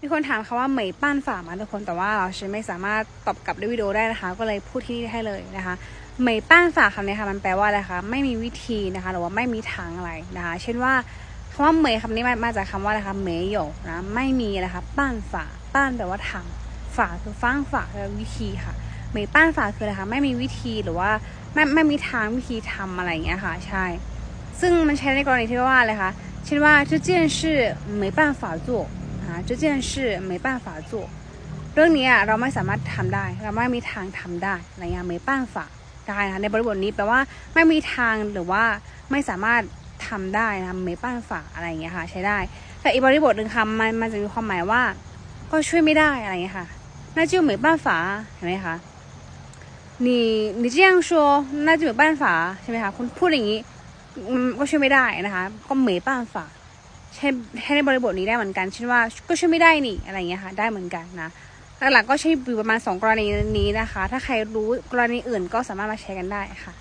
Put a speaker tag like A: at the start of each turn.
A: มีคนถามค่ะว่าเหมยป้านฝ่ามาทุกคนแต่ว่าเราฉันไม่สามารถตอบกลับด้วยวิดีโอได้นะคะ ก็เลยพูดที่นี่ให้เลยนะคะเหมยป้านฝ่าคำนี้ค่ะมันแปลว่าอะไรคะไม่มีวิธีนะคะ หรือว่าไม่มีทางอะไรนะคะ เช่นว่าคำว่าเหมยคำนี้มามาจากคำว่าอะไรคะเหมยหยกนะไม่มีนะคะป้านฝ่าป้านแปลว่าทางฝ่าคือฟังฝ่าคือวิธีค่ะเหมยป้านฝ่าคืออะไรคะไม่มีวิธีหรือว่าไม่ไม่มีทางวิธีทำอะไรอย่างเงี้ยค่ะ ใช่ ซึ่งมันใช้ในกรณีที่ว่าอะไรคะเช่นว่า这件事没办法做 啊这件事没办法做เรื่องนี้อะเราไม่สามารถทำได้ เราไม่มีทางทำได้อะไรเงี้ย没办法ได้นะคะในบริบทนี้แปลว่าไม่มีทางหรือว่าไม่สามารถทำได้นะคะ没办法อะไรอย่างเงี้ยค่ะ ใช้ได้ แต่อีกบริบทหนึ่งคำมันมันจะมีความหมายว่า ก็ช่วยไม่ได้อะไรอย่างเงี้ยค่ะ那就没办法เห็นไหมคะ你你这样说那就没办法ใช่ไหมคะคุณพูดอย่างนี้ อืมก็ช่วยไม่ได้นะคะ ก็เหมยป้านฝา ให้ให้ในบริบทนี้ได้เหมือนกันเช่นว่าก็ช่วยไม่ได้นี่อะไรเงี้ยค่ะ ได้เหมือนกันนะหลักๆก็ใช้อยู่ประมาณสองกรณีนี้นะคะ ถ้าใครรู้กรณีอื่นก็สามารถมาแชร์กันได้ค่ะ